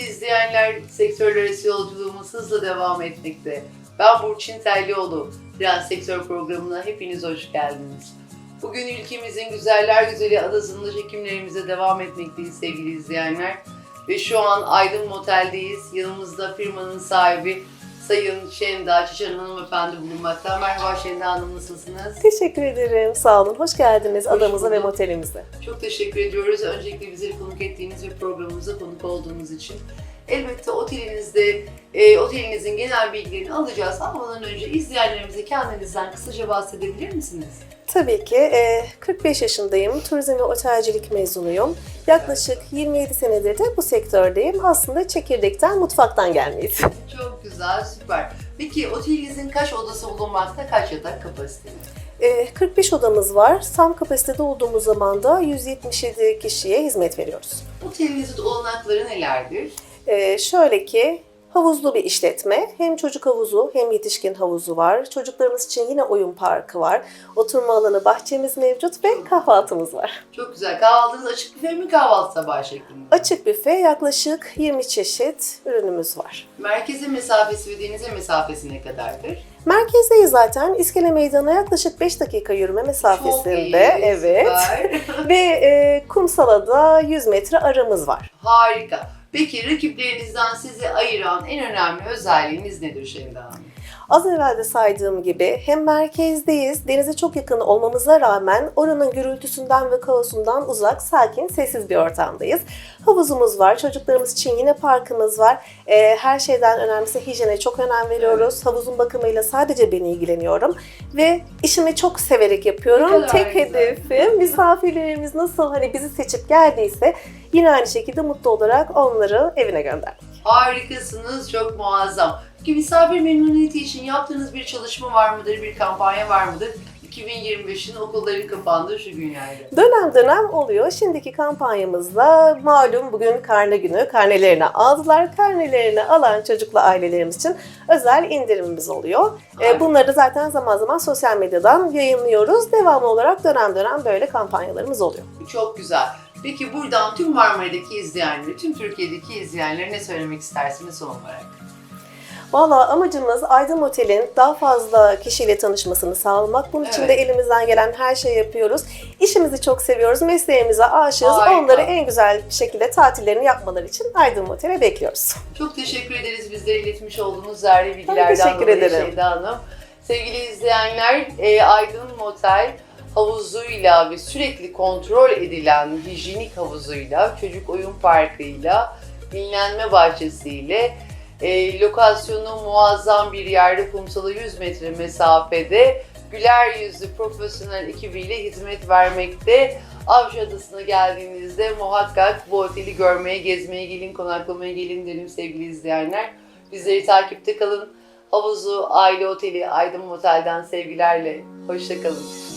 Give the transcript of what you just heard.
izleyenler, sektörler arası yolculuğumuz hızla devam etmekte. Ben Burçin Terlioğlu. Trans Sektör programına hepiniz hoş geldiniz. Bugün ülkemizin güzeller güzeli Adası'nda çekimlerimize devam etmekteyiz sevgili izleyenler. Ve şu an Aydın Motel'deyiz. Yanımızda firmanın sahibi Sayın Şenda Çiçen hanımefendi bulunmakta. Merhaba Şenda Hanım nasılsınız? Teşekkür ederim. Sağ olun. Hoş geldiniz Hoş adamıza ve bulduk. motelimize. Çok teşekkür ediyoruz. Öncelikle bizleri konuk ettiğiniz ve programımıza konuk olduğunuz için. Elbette otelinizde, e, otelinizin genel bilgilerini alacağız. Ama ondan önce izleyenlerimize kendinizden kısaca bahsedebilir misiniz? Tabii ki e, 45 yaşındayım. Turizm ve otelcilik mezunuyum. Yaklaşık 27 senedir de bu sektördeyim. Aslında çekirdekten, mutfaktan gelmeyiz. Çok güzel, süper. Peki otelinizin kaç odası bulunmakta, kaç yatak kapasiteli? E, 45 odamız var. Tam kapasitede olduğumuz zaman da 177 kişiye hizmet veriyoruz. Otelinizin olanakları nelerdir? E, şöyle ki havuzlu bir işletme. Hem çocuk havuzu hem yetişkin havuzu var. Çocuklarımız için yine oyun parkı var. Oturma alanı, bahçemiz mevcut ve kahvaltımız var. Çok güzel. Kahvaltınız açık büfe mi kahvaltı sabah şeklinde? Açık büfe yaklaşık 20 çeşit ürünümüz var. Merkeze mesafesi ve denize mesafesi ne kadardır? Merkezdeyiz zaten. İskele Meydanı'na yaklaşık 5 dakika yürüme Çok iyi, mesafesinde. evet. Ve e, kumsala da 100 metre aramız var. Harika. Peki rakiplerinizden sizi ayıran en önemli özelliğiniz nedir Şevda Hanım? Az evvel de saydığım gibi hem merkezdeyiz, denize çok yakın olmamıza rağmen oranın gürültüsünden ve kaosundan uzak, sakin, sessiz bir ortamdayız. Havuzumuz var, çocuklarımız için yine parkımız var. Ee, her şeyden önemlisi hijyene çok önem veriyoruz. Havuzun bakımıyla sadece ben ilgileniyorum ve işimi çok severek yapıyorum. Tek güzel. hedefim misafirlerimiz nasıl hani bizi seçip geldiyse yine aynı şekilde mutlu olarak onları evine göndermek. Harikasınız, çok muazzam. Peki misafir memnuniyeti için yaptığınız bir çalışma var mıdır, bir kampanya var mıdır? 2025'in okulların kapandığı şu günlerde. Dönem dönem oluyor. Şimdiki kampanyamızda malum bugün karne günü. Karnelerini aldılar. Karnelerini alan çocuklu ailelerimiz için özel indirimimiz oluyor. E, Harika. Bunları da zaten zaman zaman sosyal medyadan yayınlıyoruz. Devamlı olarak dönem dönem böyle kampanyalarımız oluyor. Çok güzel. Peki buradan tüm Marmara'daki izleyenlere, tüm Türkiye'deki izleyenlere ne söylemek istersiniz son olarak? Valla amacımız Aydın Otel'in daha fazla kişiyle tanışmasını sağlamak. Bunun için Evet. de elimizden gelen her şeyi yapıyoruz. İşimizi çok seviyoruz, mesleğimize aşığız. Harika. Onları en güzel bir şekilde tatillerini yapmaları için Aydın Otel'e bekliyoruz. Çok teşekkür ederiz bizlere iletmiş olduğunuz değerli bilgilerden teşekkür dolayı ederim. Şeyda Hanım. Sevgili izleyenler, e, Aydın Motel havuzuyla ve sürekli kontrol edilen hijyenik havuzuyla, çocuk oyun parkıyla, dinlenme bahçesiyle, e, lokasyonu muazzam bir yerde kumsala 100 metre mesafede güler yüzlü profesyonel ekibiyle hizmet vermekte. Avcı Adası'na geldiğinizde muhakkak bu oteli görmeye, gezmeye gelin, konaklamaya gelin derim sevgili izleyenler. Bizleri takipte kalın. Havuzu, aile oteli, Aydın Motel'den sevgilerle. Hoşçakalın.